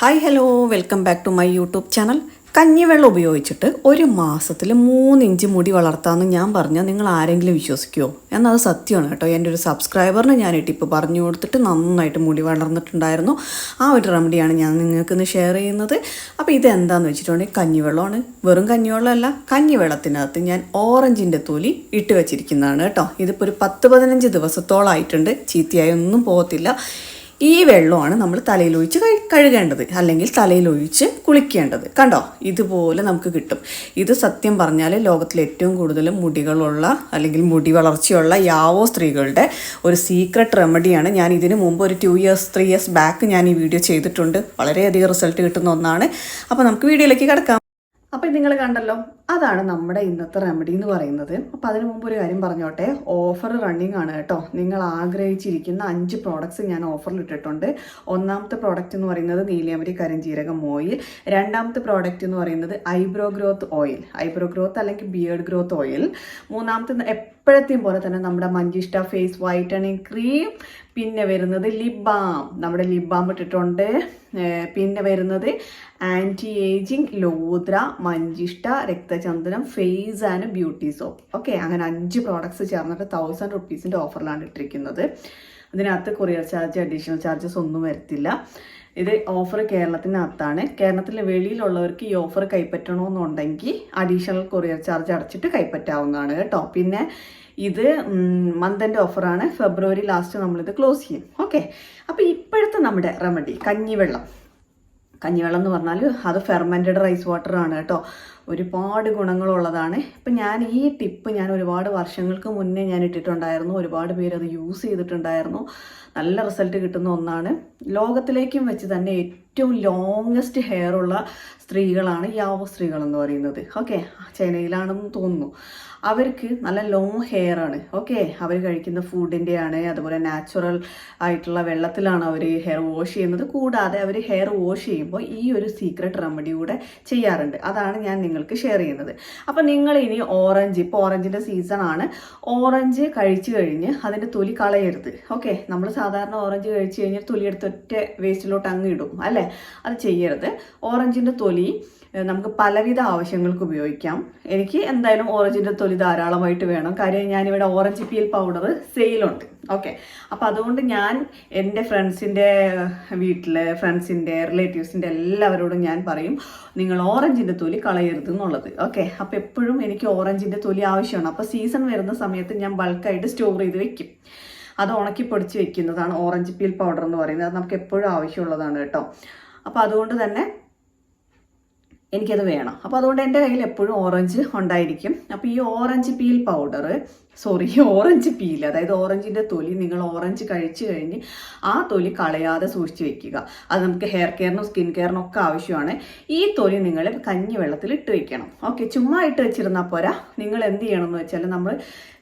Hi hello welcome back to my YouTube channel കഞ്ഞിവെള്ളം ഉപയോഗിച്ചിട്ട് ഒരു മാസത്തിൽ മൂന്ന് ഇഞ്ച് മുടി വളർത്താമെന്ന് ഞാൻ പറഞ്ഞാൽ നിങ്ങൾ ആരെങ്കിലും വിശ്വസിക്കുമോ എന്നാൽ അത് സത്യമാണ് കേട്ടോ. എന്റെ ഒരു സബ്സ്ക്രൈബറിന് ഞാൻ ടിപ്പ് പറഞ്ഞു കൊടുത്തിട്ട് നന്നായിട്ട് മുടി വളർന്നിട്ടുണ്ടായിരുന്നു. ആ ഒരു റെമഡിയാണ് ഞാൻ നിങ്ങൾക്ക് ഇന്ന് ഷെയർ ചെയ്യുന്നത്. അപ്പോൾ ഇത് എന്താണെന്ന് വെച്ചിട്ടുണ്ടെങ്കിൽ കഞ്ഞിവെള്ളമാണ്. വെറും കഞ്ഞിവെള്ളമല്ല കഞ്ഞിവെള്ളത്തിനകത്ത് ഞാൻ ഓറഞ്ചിന്റെ തൊലി ഇട്ട് വെച്ചിരിക്കുന്നതാണ് കേട്ടോ. ഇതിപ്പോൾ ഒരു പത്ത് പതിനഞ്ച് ദിവസത്തോളമായിട്ടുണ്ട് ചീത്തയായി ഒന്നും പോകത്തില്ല. ഈ വെള്ളമാണ് നമ്മൾ തലയിലൊഴിച്ച് കഴി കഴുകേണ്ടത്. അല്ലെങ്കിൽ തലയിലൊഴിച്ച് കുളിക്കേണ്ടത്. കണ്ടോ? ഇതുപോലെ നമുക്ക് കിട്ടും. ഇത് സത്യം പറഞ്ഞാൽ ലോകത്തിലെ ഏറ്റവും കൂടുതൽ മുടികളുള്ള അല്ലെങ്കിൽ മുടി വളർച്ചയുള്ള യാവോ സ്ത്രീകളുടെ ഒരു സീക്രട്ട് റെമഡിയാണ് ഞാൻ ഇതിനു മുമ്പ് ഒരു two years three years back ഞാൻ ഈ വീഡിയോ ചെയ്തിട്ടുണ്ട്. വളരെയധികം റിസൾട്ട് കിട്ടുന്ന ഒന്നാണ്. അപ്പോൾ നമുക്ക് വീഡിയോയിലേക്ക് കിടക്കാം. അപ്പോൾ നിങ്ങൾ കണ്ടല്ലോ. അതാണ് നമ്മുടെ ഇന്നത്തെ റെമഡി എന്ന് പറയുന്നത്. അപ്പം അതിനു മുമ്പ് ഒരു കാര്യം പറഞ്ഞോട്ടെ? ഓഫർ റണ്ണിങ് ആണ് കേട്ടോ. നിങ്ങൾ ആഗ്രഹിച്ചിരിക്കുന്ന അഞ്ച് പ്രോഡക്റ്റ്സ് ഞാൻ ഓഫറിൽ ഇട്ടിട്ടുണ്ട്. ഒന്നാമത്തെ പ്രോഡക്റ്റ് എന്ന് പറയുന്നത് നീലിയമരി കരിഞ്ജീരകം ഓയിൽ രണ്ടാമത്തെ പ്രോഡക്റ്റ് എന്ന് പറയുന്നത് eyebrow growth oil eyebrow growth അല്ലെങ്കിൽ ബിയേർഡ് ഗ്രോത്ത് ഓയിൽ മൂന്നാമത്തെ എപ്പോഴത്തെയും പോലെ തന്നെ നമ്മുടെ മഞ്ചിഷ്ട ഫേസ് വൈറ്റണിങ് ക്രീം പിന്നെ വരുന്നത് ലിപ് ബാം നമ്മുടെ ലിപ് ബാം ഇട്ടിട്ടുണ്ട്. പിന്നെ വരുന്നത് ആന്റി ഏജിങ് ലോദ്ര മഞ്ചിഷ്ട രക്തചന്ദനം face and beauty soap. Okay അങ്ങനെ അഞ്ച് പ്രോഡക്ട്സ് ചേർന്നിട്ട് തൗസൻഡ് റുപ്പീസിന്റെ ഓഫറിലാണ് ഇട്ടിരിക്കുന്നത്. അതിനകത്ത് കൊറിയർ ചാർജ് അഡീഷണൽ ചാർജസ് ഒന്നും വരത്തില്ല. ഇത് ഓഫർ കേരളത്തിനകത്താണ്. കേരളത്തിൽ വെളിയിലുള്ളവർക്ക് ഈ ഓഫർ കൈപ്പറ്റണമെന്നുണ്ടെങ്കിൽ അഡീഷണൽ കൊറിയർ ചാർജ് അടച്ചിട്ട് കൈപ്പറ്റാവുന്നതാണ് കേട്ടോ. പിന്നെ ഇത് മന്തിന്റെ ഓഫറാണ് ഫെബ്രുവരി ലാസ്റ്റ് നമ്മളിത് ക്ലോസ് ചെയ്യും. ഓക്കെ അപ്പോൾ ഇപ്പോഴത്തെ നമ്മുടെ റെമഡി കഞ്ഞിവെള്ളം. കഞ്ഞിവെള്ളം എന്ന് പറഞ്ഞാൽ അത് ഫെർമെന്റഡ് റൈസ് വാട്ടർ ആണ് കേട്ടോ. ഒരുപാട് ഗുണങ്ങളുള്ളതാണ്. ഇപ്പം ഞാൻ ഈ ടിപ്പ് ഞാൻ ഒരുപാട് വർഷങ്ങൾക്ക് മുന്നേ ഞാൻ ഇട്ടിട്ടുണ്ടായിരുന്നു. ഒരുപാട് പേര് അത് യൂസ് ചെയ്തിട്ടുണ്ടായിരുന്നു. നല്ല റിസൾട്ട് കിട്ടുന്ന ഒന്നാണ്. ലോകത്തിലേക്കും വെച്ച് തന്നെ ഏറ്റവും ലോങ്ങസ്റ്റ് ഹെയർ ഉള്ള സ്ത്രീകളാണ് യാവ സ്ത്രീകൾ എന്ന് പറയുന്നത്. ഓക്കെ? ചൈനയിലാണെന്ന് തോന്നുന്നു. അവർക്ക് നല്ല ലോങ് ഹെയർ ആണ്. ഓക്കെ? അവർ കഴിക്കുന്ന ഫുഡിന്റെ ആണ്. അതുപോലെ നാച്ചുറൽ ആയിട്ടുള്ള വെള്ളത്തിലാണ് അവർ ഹെയർ വാഷ് ചെയ്യുന്നത്. കൂടാതെ അവർ ഹെയർ വാഷ് ചെയ്യുമ്പോൾ ഈ ഒരു സീക്രട്ട് റെമഡി കൂടെ ചെയ്യാറുണ്ട്. അതാണ് ഞാൻ നിങ്ങൾക്ക് ഷെയർ ചെയ്യുന്നത്. അപ്പം നിങ്ങൾ ഇനി ഓറഞ്ച് ഇപ്പോൾ ഓറഞ്ചിന്റെ സീസൺ ആണ്. ഓറഞ്ച് കഴിച്ചു കഴിഞ്ഞ് അതിന്റെ തൊലി കളയരുത്. ഓക്കെ നമ്മൾ സാധാരണ ഓറഞ്ച് കഴിച്ചു കഴിഞ്ഞാൽ തൊലി എടുത്ത് വേസ്റ്റിലോട്ട് അങ്ങ് ഇടും. അല്ലേ? അത് ചെയ്യരുത്. ഓറഞ്ചിന്റെ തൊലി നമുക്ക് പലവിധ ആവശ്യങ്ങൾക്ക് ഉപയോഗിക്കാം. എനിക്ക് എന്തായാലും ഓറഞ്ചിന്റെ തൊലി ധാരാളമായിട്ട് വേണം. കാര്യം ഞാനിവിടെ ഓറഞ്ച് പീൽ പൗഡർ സെയിലുണ്ട്. ഓക്കെ. അപ്പോൾ അതുകൊണ്ട് ഞാൻ എന്റെ ഫ്രണ്ട്സിന്റെ വീട്ടിൽ ഫ്രണ്ട്സിന്റെ റിലേറ്റീവ്സിന്റെ എല്ലാവരോടും ഞാൻ പറയും നിങ്ങൾ ഓറഞ്ചിന്റെ തൊലി കളയരുത് എന്നുള്ളത്. ഓക്കെ. അപ്പോൾ എപ്പോഴും എനിക്ക് ഓറഞ്ചിന്റെ തൊലി ആവശ്യമാണ്. അപ്പോൾ സീസൺ വരുന്ന സമയത്ത് ഞാൻ ബൾക്കായിട്ട് സ്റ്റോർ ചെയ്ത് വെക്കും. അത് ഉണക്കി പൊടിച്ച് വെക്കുന്നതാണ് ഓറഞ്ച് പീൽ പൗഡർ എന്ന് പറയുന്നത്. അത് നമുക്ക് എപ്പോഴും ആവശ്യമുള്ളതാണ് കേട്ടോ. അപ്പോൾ അതുകൊണ്ട് തന്നെ എനിക്കത് വേണം. അപ്പോൾ അതുകൊണ്ട് എന്റെ കയ്യിൽ എപ്പോഴും ഓറഞ്ച് ഉണ്ടായിരിക്കും. അപ്പോൾ ഈ ഓറഞ്ച് പീൽ പൗഡർ സോറി ഈ ഓറഞ്ച് പീൽ അതായത് ഓറഞ്ചിന്റെ തൊലി നിങ്ങൾ ഓറഞ്ച് കഴിച്ചു കഴിഞ്ഞ് ആ തൊലി കളയാതെ സൂക്ഷിച്ച് വെക്കുക. അത് നമുക്ക് ഹെയർ കെയറിനും സ്കിൻ കെയറിനും ഒക്കെ ആവശ്യമാണ്. ഈ തൊലി നിങ്ങൾ കഞ്ഞി വെള്ളത്തിൽ ഇട്ട് വെക്കണം. ഓക്കെ ചുമ്മാ ഇട്ട് വെച്ചിരുന്നാൽ പോരാ. നിങ്ങൾ എന്ത് ചെയ്യണം എന്ന് വെച്ചാൽ നമ്മൾ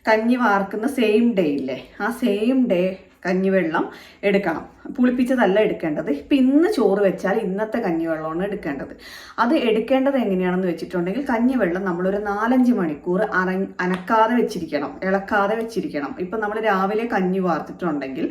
കഞ്ഞി വാർക്കുന്ന സെയിം ഡേ ഇല്ലേ? ആ സെയിം ഡേ കഞ്ഞിവെള്ളം എടുക്കണം. പുളിപ്പിച്ചതല്ല എടുക്കേണ്ടത്. ഇപ്പം ഇന്ന് ചോറ് വെച്ചാൽ ഇന്നത്തെ കഞ്ഞിവെള്ളമാണ് എടുക്കേണ്ടത്. അത് എടുക്കേണ്ടത് എങ്ങനെയാണെന്ന് വെച്ചിട്ടുണ്ടെങ്കിൽ കഞ്ഞിവെള്ളം നമ്മളൊരു നാലഞ്ച് മണിക്കൂർ അര അനക്കാതെ വെച്ചിരിക്കണം. ഇളക്കാതെ വെച്ചിരിക്കണം. ഇപ്പം നമ്മൾ രാവിലെ കഞ്ഞി വാർത്തിട്ടുണ്ടെങ്കിൽ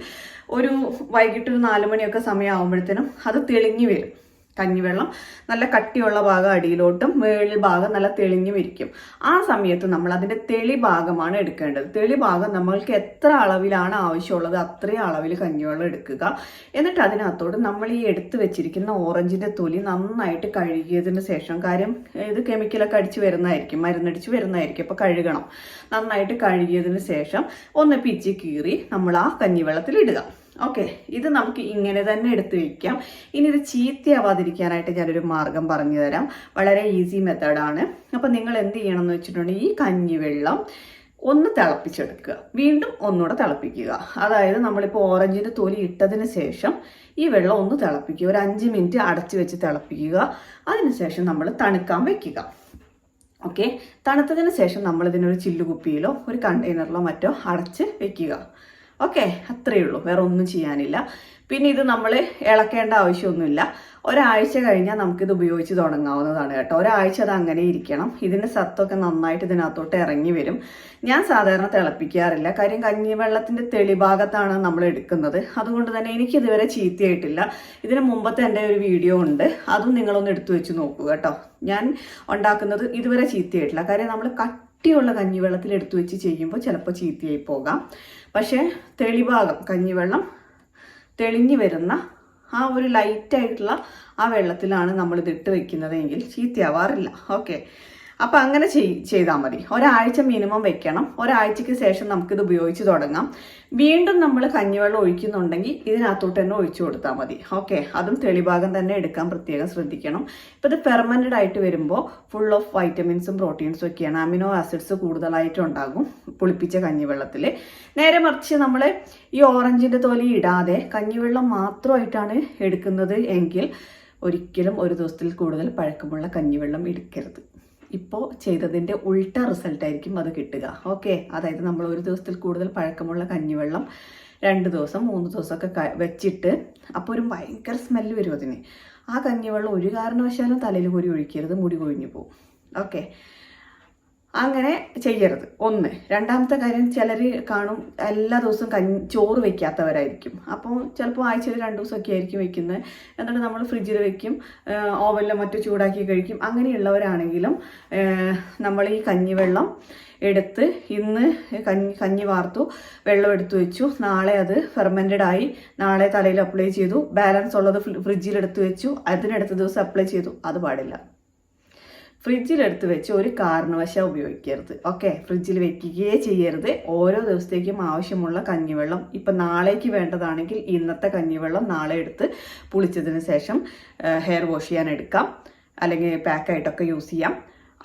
ഒരു വൈകിട്ട് ഒരു നാല് മണിയൊക്കെ സമയമാകുമ്പോഴത്തേനും അത് തെളിഞ്ഞു വരും. കഞ്ഞിവെള്ളം നല്ല കട്ടിയുള്ള ഭാഗം അടിയിലോട്ടും മേളിൽ ഭാഗം നല്ല തെളിഞ്ഞും ഇരിക്കും. ആ സമയത്ത് നമ്മൾ അതിന്റെ തെളി ഭാഗമാണ് എടുക്കേണ്ടത്. തെളി ഭാഗം നമ്മൾക്ക് എത്ര അളവിലാണ് ആവശ്യമുള്ളത് അത്രയും അളവിൽ കഞ്ഞിവെള്ളം എടുക്കുക. എന്നിട്ട് അതിനകത്തോട് നമ്മൾ ഈ എടുത്തു വെച്ചിരിക്കുന്ന ഓറഞ്ചിന്റെ തൊലി നന്നായിട്ട് കഴുകിയതിന് ശേഷം കാര്യം ഇത് കെമിക്കലൊക്കെ അടിച്ച് വരുന്നതായിരിക്കും മരുന്നടിച്ച് വരുന്നതായിരിക്കും. അപ്പോൾ കഴുകണം. നന്നായിട്ട് കഴുകിയതിന് ശേഷം ഒന്ന് പിച്ചി കീറി നമ്മൾ ആ കഞ്ഞിവെള്ളത്തിൽ ഇടുക. ഓക്കെ ഇത് നമുക്ക് ഇങ്ങനെ തന്നെ എടുത്ത് വയ്ക്കാം ഇനി ഇത് ചീത്തയാവാതിരിക്കാനായിട്ട് ഞാനൊരു മാർഗം പറഞ്ഞു തരാം. വളരെ ഈസി മെത്തേഡാണ് അപ്പം നിങ്ങൾ എന്ത് ചെയ്യണം എന്ന് വെച്ചിട്ടുണ്ടെങ്കിൽ ഈ കഞ്ഞിവെള്ളം ഒന്ന് തിളപ്പിച്ചെടുക്കുക. വീണ്ടും ഒന്നുകൂടെ തിളപ്പിക്കുക. അതായത് നമ്മളിപ്പോൾ ഓറഞ്ചിന്റെ തൊലി ഇട്ടതിന് ശേഷം ഈ വെള്ളം ഒന്ന് തിളപ്പിക്കുക. ഒരു അഞ്ച് മിനിറ്റ് അടച്ചു വെച്ച് തിളപ്പിക്കുക. അതിനുശേഷം നമ്മൾ തണുക്കാൻ വെക്കുക. ഓക്കെ തണുത്തതിന് ശേഷം നമ്മളിതിനൊരു ചില്ലുകുപ്പിയിലോ ഒരു കണ്ടെയ്നറിലോ മറ്റോ അടച്ച് വെക്കുക. ഓക്കെ അത്രയേ ഉള്ളൂ. വേറെ ഒന്നും ചെയ്യാനില്ല. പിന്നെ ഇത് നമ്മൾ ഇളക്കേണ്ട ആവശ്യമൊന്നുമില്ല. ഒരാഴ്ച കഴിഞ്ഞാൽ നമുക്കിത് ഉപയോഗിച്ച് തുടങ്ങാവുന്നതാണ് കേട്ടോ. ഒരാഴ്ച അത് അങ്ങനെ ഇരിക്കണം. ഇതിന്റെ സത്തൊക്കെ നന്നായിട്ട് ഇതിനകത്തോട്ട് ഇറങ്ങി വരും. ഞാൻ സാധാരണ തിളപ്പിക്കാറില്ല. കാര്യം കഞ്ഞിവെള്ളത്തിന്റെ തെളിഭാഗത്താണ് നമ്മൾ എടുക്കുന്നത്. അതുകൊണ്ട് തന്നെ എനിക്കിതുവരെ ചീത്തയായിട്ടില്ല. ഇതിന് മുമ്പത്തെ എന്റെ ഒരു വീഡിയോ ഉണ്ട്. അതും നിങ്ങളൊന്ന് എടുത്തു വെച്ച് നോക്കൂ കേട്ടോ. ഞാൻ ഉണ്ടാക്കുന്നത് ഇതുവരെ ചീത്തയായിട്ടില്ല. കാര്യം നമ്മൾ കട്ടിയുള്ള കഞ്ഞിവെള്ളത്തിൽ എടുത്തു വെച്ച് ചെയ്യുമ്പോൾ ചിലപ്പോൾ ചീത്തയായി പോകാം. പക്ഷേ തെളിഭാഗം കഞ്ഞിവെള്ളം തെളിഞ്ഞു വരുന്ന ആ ഒരു ലൈറ്റായിട്ടുള്ള ആ വെള്ളത്തിലാണ് നമ്മൾ ഇതിട്ട് വെക്കുന്നതെങ്കിൽ ചീത്തയാവാറില്ല. ഓക്കെ അപ്പം അങ്ങനെ ചെയ് ചെയ്താൽ മതി. ഒരാഴ്ച മിനിമം വെക്കണം. ഒരാഴ്ചയ്ക്ക് ശേഷം നമുക്കിത് ഉപയോഗിച്ച് തുടങ്ങാം. വീണ്ടും നമ്മൾ കഞ്ഞിവെള്ളം ഒഴിക്കുന്നുണ്ടെങ്കിൽ ഇതിനകത്തോട്ട് തന്നെ ഒഴിച്ചു കൊടുത്താൽ മതി. ഓക്കെ അതും തെളിഭാഗം തന്നെ എടുക്കാൻ പ്രത്യേകം ശ്രദ്ധിക്കണം. ഇപ്പം ഇത് പെർമനന്റ് ആയിട്ട് വരുമ്പോൾ ഫുൾ ഓഫ് വൈറ്റമിൻസും പ്രോട്ടീൻസും ഒക്കെയാണ്. അമിനോ ആസിഡ്സ് കൂടുതലായിട്ടുണ്ടാകും പുളിപ്പിച്ച കഞ്ഞിവെള്ളത്തിൽ നേരെ മറിച്ച് നമ്മൾ ഈ ഓറഞ്ചിന്റെ തൊലി ഇടാതെ കഞ്ഞിവെള്ളം മാത്രമായിട്ടാണ് എടുക്കുന്നത് എങ്കിൽ ഒരിക്കലും ഒരു ദിവസത്തിൽ കൂടുതൽ പഴക്കമുള്ള കഞ്ഞിവെള്ളം എടുക്കരുത്. ഇപ്പോൾ ചെയ്തതിന്റെ ഉൾട്ട റിസൾട്ടായിരിക്കും അത് കിട്ടുക. ഓക്കെ അതായത് നമ്മൾ ഒരു ദിവസത്തിൽ കൂടുതൽ പഴക്കമുള്ള കഞ്ഞിവെള്ളം രണ്ട് ദിവസം മൂന്ന് ദിവസമൊക്കെ വെച്ചിട്ട് അപ്പോൾ ഒരു ഭയങ്കര സ്മെല്ല് വരും അതിന്. ആ കഞ്ഞിവെള്ളം ഒരു കാരണവശാലും തലയിൽ കോരി ഒഴിക്കരുത് മുടി കൊഴിഞ്ഞു പോകും. ഓക്കെ അങ്ങനെ ചെയ്യരുത്. ഒന്ന്. രണ്ടാമത്തെ കാര്യം ചിലർ കാണും എല്ലാ ദിവസവും കഞ്ഞി ചോറ് വെക്കാത്തവരായിരിക്കും. അപ്പോൾ ചിലപ്പോൾ ആഴ്ചയിൽ രണ്ട് ദിവസമൊക്കെ ആയിരിക്കും വെക്കുന്നത്. എന്നിട്ട് നമ്മൾ ഫ്രിഡ്ജിൽ വെക്കും ഓവനിലോ മറ്റോ ചൂടാക്കി കഴിക്കും. അങ്ങനെയുള്ളവരാണെങ്കിലും നമ്മൾ ഈ കഞ്ഞിവെള്ളം എടുത്ത് ഇന്ന് കഞ്ഞി കഞ്ഞി വാർത്തു വെള്ളം എടുത്തു വെച്ചു. നാളെ അത് ഫെർമെന്റഡ് ആയി നാളെ തലയിൽ അപ്ലൈ ചെയ്തു. ബാലൻസ് ഉള്ളത് ഫ്രിഡ്ജിൽ എടുത്തു വെച്ചു. അതിനടുത്ത ദിവസം അപ്ലൈ ചെയ്തു. അത് പാടില്ല. ഫ്രിഡ്ജിലെടുത്ത് വെച്ച് ഒരു കാരണവശാൽ ഉപയോഗിക്കരുത്. ഓക്കെ? ഫ്രിഡ്ജിൽ വെക്കുകയേ ചെയ്യരുത്. ഓരോ ദിവസത്തേക്കും ആവശ്യമുള്ള കഞ്ഞിവെള്ളം ഇപ്പം നാളേക്ക് വേണ്ടതാണെങ്കിൽ ഇന്നത്തെ കഞ്ഞിവെള്ളം നാളെ എടുത്ത് പുളിച്ചതിന് ശേഷം ഹെയർ വാഷ് ചെയ്യാൻ എടുക്കാം. അല്ലെങ്കിൽ പാക്കായിട്ടൊക്കെ യൂസ് ചെയ്യാം.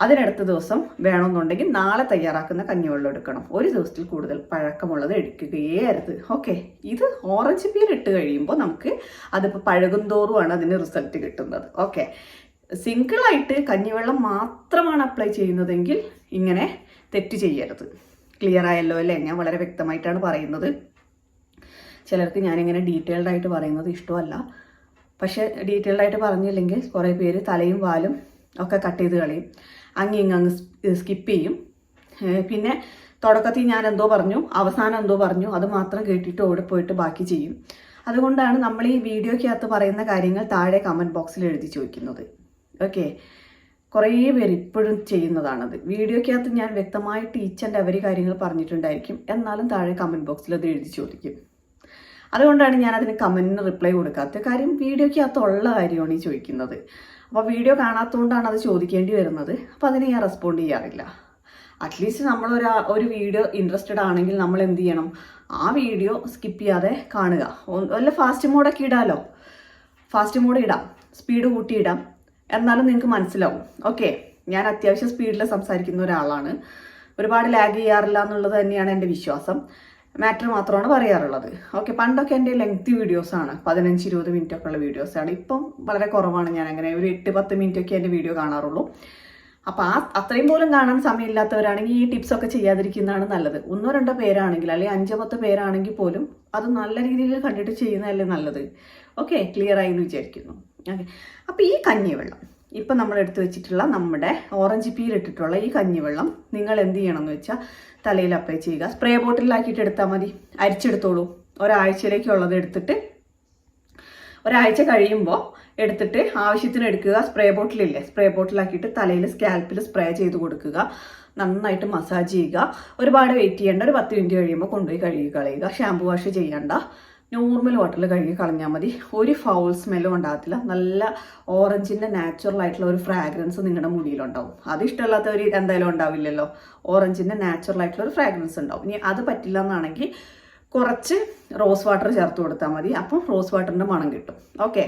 അതിനടുത്ത ദിവസം വേണമെന്നുണ്ടെങ്കിൽ നാളെ തയ്യാറാക്കുന്ന കഞ്ഞിവെള്ളം എടുക്കണം. ഒരു ദിവസത്തിൽ കൂടുതൽ പഴക്കമുള്ളത് എടുക്കുകയേ അരുത്. ഓക്കെ? ഇത് ഓറഞ്ച് പീൽ ഇട്ട് കഴിയുമ്പോൾ നമുക്ക് അതിപ്പോൾ പഴകും തോറുമാണ് അതിന് റിസൾട്ട് കിട്ടുന്നത്. ഓക്കെ? സിംഗിളായിട്ട് കഞ്ഞിവെള്ളം മാത്രമാണ് അപ്ലൈ ചെയ്യുന്നതെങ്കിൽ ഇങ്ങനെ തെറ്റ് ചെയ്യരുത്. ക്ലിയർ ആയല്ലോ അല്ലേ? ഞാൻ വളരെ വ്യക്തമായിട്ടാണ് പറയുന്നത്. ചിലർക്ക് ഞാനിങ്ങനെ ഡീറ്റെയിൽഡ് ആയിട്ട് പറയുന്നത് ഇഷ്ടമല്ല. പക്ഷേ ഡീറ്റെയിൽഡ് ആയിട്ട് പറഞ്ഞില്ലെങ്കിൽ കുറേ പേര് തലയും വാലും ഒക്കെ കട്ട് ചെയ്ത് കളയും. അങ്ങേ ഇങ്ങ് സ്കിപ്പ് ചെയ്യും. പിന്നെ തുടക്കത്തിൽ ഞാൻ എന്തോ പറഞ്ഞു അവസാനം എന്തോ പറഞ്ഞു അത് മാത്രം കേട്ടിട്ട് ഓടി പോയിട്ട് ബാക്കി ചെയ്യും. അതുകൊണ്ടാണ് നമ്മൾ ഈ വീഡിയോയ്ക്കകത്ത് പറയുന്ന കാര്യങ്ങൾ താഴെ കമന്റ് ബോക്സിൽ എഴുതി ചോദിക്കുന്നത്. ഓക്കെ കുറേ പേര് ഇപ്പോഴും ചെയ്യുന്നതാണത്. വീഡിയോയ്ക്കകത്ത് ഞാൻ വ്യക്തമായിട്ട് ഈച്ച് ആൻഡ് എവരി കാര്യങ്ങൾ പറഞ്ഞിട്ടുണ്ടായിരിക്കും. എന്നാലും താഴെ കമന്റ് ബോക്സിൽ അത് എഴുതി ചോദിക്കും. അതുകൊണ്ടാണ് ഞാൻ അതിന് കമന്റിന് റിപ്ലൈ കൊടുക്കാത്ത കാര്യം വീഡിയോക്കകത്ത് ഉള്ള കാര്യമാണ് ഈ ചോദിക്കുന്നത്. അപ്പോൾ വീഡിയോ കാണാത്തതുകൊണ്ടാണ് അത് ചോദിക്കേണ്ടി വരുന്നത്. അപ്പോൾ അതിന് ഞാൻ റെസ്പോണ്ട് ചെയ്യാറില്ല. അറ്റ്ലീസ്റ്റ് നമ്മൾ ഒരു ഒരു വീഡിയോ ഇൻട്രസ്റ്റഡ് ആണെങ്കിൽ നമ്മൾ എന്ത് ചെയ്യണം? ആ വീഡിയോ സ്കിപ്പ് ചെയ്യാതെ കാണുക. വല്ല ഫാസ്റ്റ് മോഡൊക്കെ ഇടാമല്ലോ ഫാസ്റ്റ് മോഡ് ഇടാം. സ്പീഡ് കൂട്ടി ഇടാം. എന്നാലും നിങ്ങൾക്ക് മനസ്സിലാവും. ഓക്കെ ഞാൻ അത്യാവശ്യം സ്പീഡിൽ സംസാരിക്കുന്ന ഒരാളാണ്. ഒരുപാട് ലാഗ് ചെയ്യാറില്ല എന്നുള്ളത് തന്നെയാണ് എന്റെ വിശ്വാസം. മാറ്റർ മാത്രമാണ് പറയാറുള്ളത്. ഓക്കെ പണ്ടൊക്കെ എന്റെ ലെങ്തി വീഡിയോസാണ് പതിനഞ്ച് ഇരുപത് മിനിറ്റ് ഒക്കെ ഉള്ള വീഡിയോസാണ് ഇപ്പം വളരെ കുറവാണ്. ഞാൻ അങ്ങനെ ഒരു എട്ട് പത്ത് മിനിറ്റ് ഒക്കെ എന്റെ വീഡിയോ കാണാറുള്ളൂ. അപ്പോൾ ആ അത്രയും പോലും കാണാൻ സമയമില്ലാത്തവരാണെങ്കിൽ ഈ ടിപ്സ് ഒക്കെ ചെയ്യാതിരിക്കുന്നതാണ് നല്ലത്. ഒന്നോ രണ്ടോ പേരാണെങ്കിൽ അല്ലെങ്കിൽ അഞ്ചോ പത്തോ പേരാണെങ്കിൽ പോലും അത് നല്ല രീതിയിൽ കണ്ടിട്ട് ചെയ്യുന്നതല്ലേ നല്ലത്. ഓക്കെ ക്ലിയർ ആയി എന്ന് വിചാരിക്കുന്നു. ഓക്കെ. അപ്പോൾ ഈ കഞ്ഞിവെള്ളം ഇപ്പം നമ്മൾ എടുത്തു വെച്ചിട്ടുള്ള നമ്മുടെ ഓറഞ്ച് പീലിട്ടിട്ടുള്ള ഈ കഞ്ഞിവെള്ളം നിങ്ങൾ എന്ത് ചെയ്യണം എന്ന് വെച്ചാൽ തലയിൽ അപ്ലൈ ചെയ്യുക. സ്പ്രേ ബോട്ടിലാക്കിയിട്ട് എടുത്താൽ മതി. അരിച്ചെടുത്തോളൂ. ഒരാഴ്ചയിലേക്കുള്ളത് എടുത്തിട്ട് ഒരാഴ്ച കഴിയുമ്പോൾ എടുത്തിട്ട് ആവശ്യത്തിന് എടുക്കുക. സ്പ്രേ ബോട്ടിലില്ലേ സ്പ്രേ ബോട്ടിലാക്കിയിട്ട് തലയിൽ സ്കാൽപ്പിൽ സ്പ്രേ ചെയ്ത് കൊടുക്കുക. നന്നായിട്ട് മസാജ് ചെയ്യുക. ഒരുപാട് വെയിറ്റ് ചെയ്യേണ്ട. ഒരു പത്ത് മിനിറ്റ് കഴിയുമ്പോൾ കൊണ്ടുപോയി കഴുകി കളയുക. ഷാമ്പു വാഷ് ചെയ്യണ്ട. നോർമൽ വാട്ടറിൽ കഴുകി കളഞ്ഞാൽ മതി. ഒരു ഫൗൾ സ്മെല്ലും ഉണ്ടാകത്തില്ല. നല്ല ഓറഞ്ചിന്റെ നാച്ചുറൽ ആയിട്ടുള്ള ഒരു ഫ്രാഗ്രൻസ് നിങ്ങളുടെ മുടിയിലുണ്ടാവും. അത് ഇഷ്ടമല്ലാത്തവർ എന്തായാലും ഉണ്ടാവില്ലല്ലോ. ഓറഞ്ചിന്റെ നാച്ചുറൽ ആയിട്ടുള്ള ഒരു ഫ്രാഗ്രൻസ് ഉണ്ടാവും. ഇനി അത് പറ്റില്ല എന്നാണെങ്കിൽ കുറച്ച് റോസ് വാട്ടർ ചേർത്ത് കൊടുത്താൽ മതി. അപ്പം റോസ് വാട്ടറിന്റെ മണം കിട്ടും. ഓക്കെ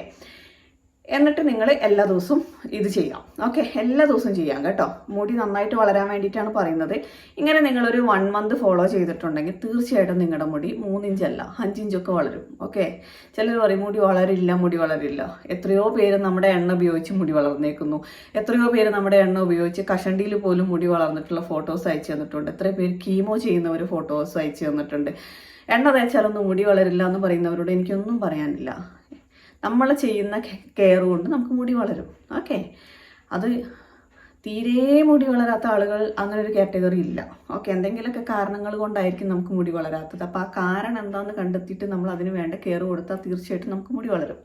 എന്നിട്ട് നിങ്ങൾ എല്ലാ ദിവസവും ഇത് ചെയ്യാം. ഓക്കെ എല്ലാ ദിവസവും ചെയ്യാം കേട്ടോ. മുടി നന്നായിട്ട് വളരാൻ വേണ്ടിയിട്ടാണ് പറയുന്നത്. ഇങ്ങനെ നിങ്ങളൊരു വൺ മന്ത് ഫോളോ ചെയ്തിട്ടുണ്ടെങ്കിൽ തീർച്ചയായിട്ടും നിങ്ങളുടെ മുടി മൂന്നിഞ്ചല്ല അഞ്ചിഞ്ചൊക്കെ വളരും. ഓക്കെ ചിലർ പറയും മുടി വളരില്ല മുടി വളരില്ല. എത്രയോ പേര് നമ്മുടെ എണ്ണ ഉപയോഗിച്ച് മുടി വളർന്നേക്കുന്നു. എത്രയോ പേര് നമ്മുടെ എണ്ണ ഉപയോഗിച്ച് കഷണ്ടിയിൽ പോലും മുടി വളർന്നിട്ടുള്ള ഫോട്ടോസ് അയച്ചു തന്നിട്ടുണ്ട്. എത്ര പേര് കീമോ ചെയ്യുന്നവർ ഫോട്ടോസ് അയച്ചു തന്നിട്ടുണ്ട്. എണ്ണ തേച്ചാലൊന്നും മുടി വളരില്ല എന്ന് പറയുന്നവരോട് എനിക്കൊന്നും പറയാനില്ല. നമ്മൾ ചെയ്യുന്ന കെയർ കൊണ്ട് നമുക്ക് മുടി വളരും. ഓക്കെ. അത് തീരെ മുടി വളരാത്ത ആളുകൾ അങ്ങനെ ഒരു കാറ്റഗറി ഇല്ല. ഓക്കെ. എന്തെങ്കിലുമൊക്കെ കാരണങ്ങൾ കൊണ്ടായിരിക്കും നമുക്ക് മുടി വളരാത്തത്. അപ്പോൾ ആ കാരണം എന്താണെന്ന് കണ്ടെത്തിയിട്ട് നമ്മൾ അതിന് വേണ്ട കെയർ കൊടുത്താൽ തീർച്ചയായിട്ടും നമുക്ക് മുടി വളരും.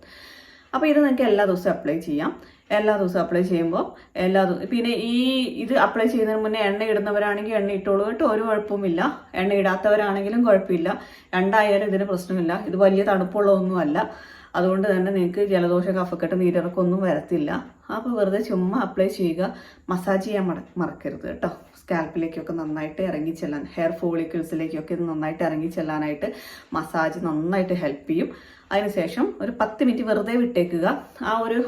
അപ്പോൾ ഇത് നിങ്ങൾക്ക് എല്ലാ ദിവസവും അപ്ലൈ ചെയ്യാം. എല്ലാ ദിവസവും അപ്ലൈ ചെയ്യുമ്പോൾ എല്ലാ ദിവസവും പിന്നെ ഈ ഇത് അപ്ലൈ ചെയ്യുന്നതിന് മുന്നേ എണ്ണ ഇടുന്നവരാണെങ്കിൽ എണ്ണ ഇട്ടോളൂ കേട്ടോ. ഒരു കുഴപ്പമില്ല എണ്ണ ഇടാത്തവരാണെങ്കിലും കുഴപ്പമില്ല. രണ്ടായാലും ഇതിന് പ്രശ്നമില്ല. ഇത് വലിയ തണുപ്പുള്ളതൊന്നുമല്ല. അതുകൊണ്ട് തന്നെ നിങ്ങൾക്ക് ജലദോഷ കഫക്കെട്ട് നീരിറക്കൊന്നും വരത്തില്ല. അപ്പോൾ വെറുതെ ചുമ്മാ അപ്ലൈ ചെയ്യുക. മസാജ് ചെയ്യാൻ മറ മറക്കരുത് കേട്ടോ. സ്കാൽപ്പിലേക്കൊക്കെ നന്നായിട്ട് ഇറങ്ങി ചെല്ലാൻ ഹെയർ ഫോളിക്കിൾസിലേക്കൊക്കെ ഇത് നന്നായിട്ട് ഇറങ്ങി ചെല്ലാനായിട്ട് മസാജ് നന്നായിട്ട് ഹെൽപ്പ് ചെയ്യും. അതിനുശേഷം ഒരു പത്ത് മിനിറ്റ് വെറുതെ വിട്ടേക്കുക. ആ ഒരു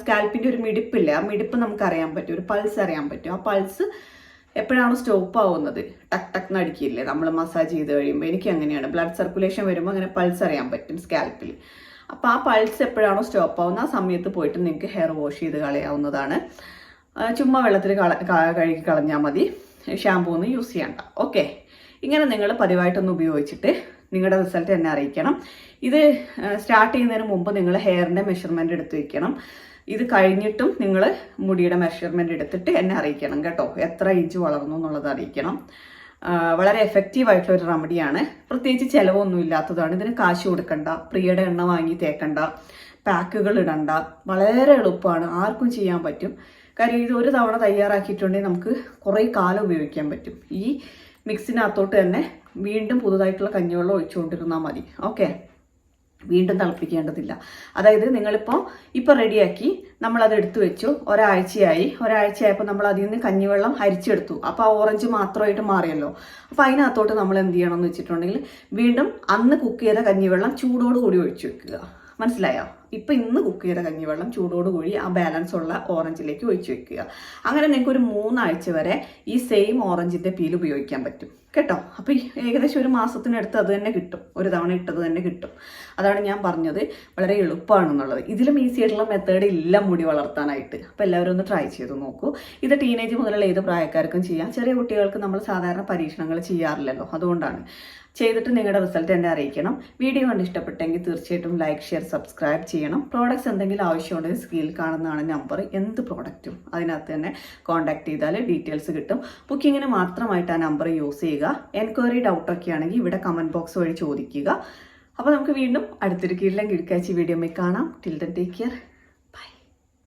സ്കാൽപ്പിന്റെ ഒരു മിടിപ്പില്ലേ ആ മിടിപ്പ് നമുക്ക് അറിയാൻ പറ്റും. ഒരു പൾസ് അറിയാൻ പറ്റും. ആ പൾസ് എപ്പോഴാണ് സ്റ്റോപ്പ് ആവുന്നത്? ടക്ക് ടക്ക് നടിക്കില്ലേ നമ്മൾ മസാജ് ചെയ്ത് കഴിയുമ്പോൾ എനിക്ക് അങ്ങനെയാണ്. ബ്ലഡ് സർക്കുലേഷൻ വരുമ്പോൾ അങ്ങനെ പൾസ് അറിയാൻ പറ്റും സ്കാൽപ്പിൽ അപ്പോൾ ആ പൾസ് എപ്പോഴാണോ സ്റ്റോപ്പ് ആവുന്ന ആ സമയത്ത് പോയിട്ട് നിങ്ങൾക്ക് ഹെയർ വാഷ് ചെയ്ത് കളയാവുന്നതാണ്. ചുമ്മാ വെള്ളത്തിൽ കഴുകി കളഞ്ഞാൽ മതി. ഷാമ്പൂ ഒന്നും യൂസ് ചെയ്യണ്ട. ഓക്കെ ഇങ്ങനെ നിങ്ങൾ പതിവായിട്ടൊന്ന് ഉപയോഗിച്ചിട്ട് നിങ്ങളുടെ റിസൾട്ട് എന്നെ അറിയിക്കണം. ഇത് സ്റ്റാർട്ട് ചെയ്യുന്നതിന് മുമ്പ് നിങ്ങൾ ഹെയറിന്റെ മെഷർമെന്റ് എടുത്ത് വയ്ക്കണം ഇത് കഴിഞ്ഞിട്ടും നിങ്ങൾ മുടിയുടെ മെഷർമെന്റ് എടുത്തിട്ട് എന്നെ അറിയിക്കണം കേട്ടോ. എത്ര ഇഞ്ച് വളർന്നു എന്നുള്ളത് അറിയിക്കണം. വളരെ എഫക്റ്റീവ് ആയിട്ടുള്ള ഒരു റെമഡിയാണ്. പ്രത്യേകിച്ച് ചിലവൊന്നും ഇല്ലാത്തതാണ്. ഇതിന് കാശ് കൊടുക്കണ്ട പ്രിയയുടെ എണ്ണ വാങ്ങി തേക്കണ്ട പാക്കുകൾ ഇടണ്ട. വളരെ എളുപ്പമാണ്. ആർക്കും ചെയ്യാൻ പറ്റും. കാര്യം ഇത് ഒരു തവണ തയ്യാറാക്കിയിട്ടുണ്ടെങ്കിൽ നമുക്ക് കുറേ കാലം ഉപയോഗിക്കാൻ പറ്റും. ഈ മിക്സിനകത്തോട്ട് തന്നെ വീണ്ടും പുതുതായിട്ടുള്ള കഞ്ഞിവെള്ളം ഒഴിച്ചുകൊണ്ടിരുന്നാൽ മതി. ഓക്കെ വീണ്ടും തിളപ്പിക്കേണ്ടതില്ല. അതായത് നിങ്ങളിപ്പോൾ ഇപ്പോൾ റെഡിയാക്കി നമ്മളത് എടുത്തു വെച്ചു. ഒരാഴ്ചയായി. ഒരാഴ്ചയായപ്പോൾ നമ്മൾ അതിൽ നിന്ന് കഞ്ഞിവെള്ളം അരിച്ചെടുത്തു. അപ്പോൾ ആ ഓറഞ്ച് മാത്രമായിട്ട് മാറിയല്ലോ. അപ്പോൾ അതിനകത്തോട്ട് നമ്മൾ എന്ത് ചെയ്യണം എന്ന് വെച്ചിട്ടുണ്ടെങ്കിൽ വീണ്ടും അന്ന് കുക്ക് ചെയ്ത കഞ്ഞിവെള്ളം ചൂടോട് കൂടി ഒഴിച്ചു വെക്കുക. മനസ്സിലായോ? ഇപ്പം ഇന്ന് കുക്ക് ചെയ്ത കഞ്ഞിവെള്ളം ചൂടോട് കൂടി ആ ബാലൻസ് ഉള്ള ഓറഞ്ചിലേക്ക് ഒഴിച്ചു വെക്കുക. അങ്ങനെ നിങ്ങൾക്ക് ഒരു മൂന്നാഴ്ച വരെ ഈ സെയിം ഓറഞ്ചിന്റെ പീൽ ഉപയോഗിക്കാൻ പറ്റും. കേട്ടോ? അപ്പോൾ ഏകദേശം ഒരു മാസത്തിനടുത്ത് അത് തന്നെ കിട്ടും. ഒരു തവണ ഇട്ടത് തന്നെ കിട്ടും. അതാണ് ഞാൻ പറഞ്ഞത്. വളരെ എളുപ്പമാണെന്നുള്ളത്. ഇതിലും ഈസി ആയിട്ടുള്ള മെത്തേഡ് ഇല്ല മുടി വളർത്താനായിട്ട്. അപ്പോൾ എല്ലാവരും ഒന്ന് ട്രൈ ചെയ്ത് നോക്കൂ. ഇത് ടീനേജ് മുതലുള്ള ഏത് പ്രായക്കാർക്കും ചെയ്യാം. ചെറിയ കുട്ടികൾക്ക് നമ്മൾ സാധാരണ പരീക്ഷണങ്ങൾ ചെയ്യാറില്ലല്ലോ. അതുകൊണ്ടാണ്. ചെയ്തിട്ട് നിങ്ങളുടെ റിസൾട്ട് എന്നെ അറിയിക്കണം. വീഡിയോ കണ്ട് ഇഷ്ടപ്പെട്ടെങ്കിൽ തീർച്ചയായിട്ടും ലൈക്ക് ഷെയർ സബ്സ്ക്രൈബ് ചെയ്യണം. പ്രോഡക്റ്റ്സ് എന്തെങ്കിലും ആവശ്യമുണ്ടെങ്കിൽ സ്ക്രീനിൽ കാണുന്നതാണ് നമ്പർ എന്ത് പ്രോഡക്റ്റും അതിനകത്ത് തന്നെ കോൺടാക്ട് ചെയ്താൽ ഡീറ്റെയിൽസ് കിട്ടും. ബുക്കിങ്ങിന് മാത്രമായിട്ട് ആ നമ്പർ യൂസ് ചെയ്യുക. എൻക്വയറി ഡൗട്ടൊക്കെ ആണെങ്കിൽ ഇവിടെ കമന്റ് ബോക്സ് വഴി ചോദിക്കുക. അപ്പോൾ നമുക്ക് വീണ്ടും അടുത്തൊരു കീഴിലും കിടക്കാച്ചി വീഡിയോ കാണാം. Till then take care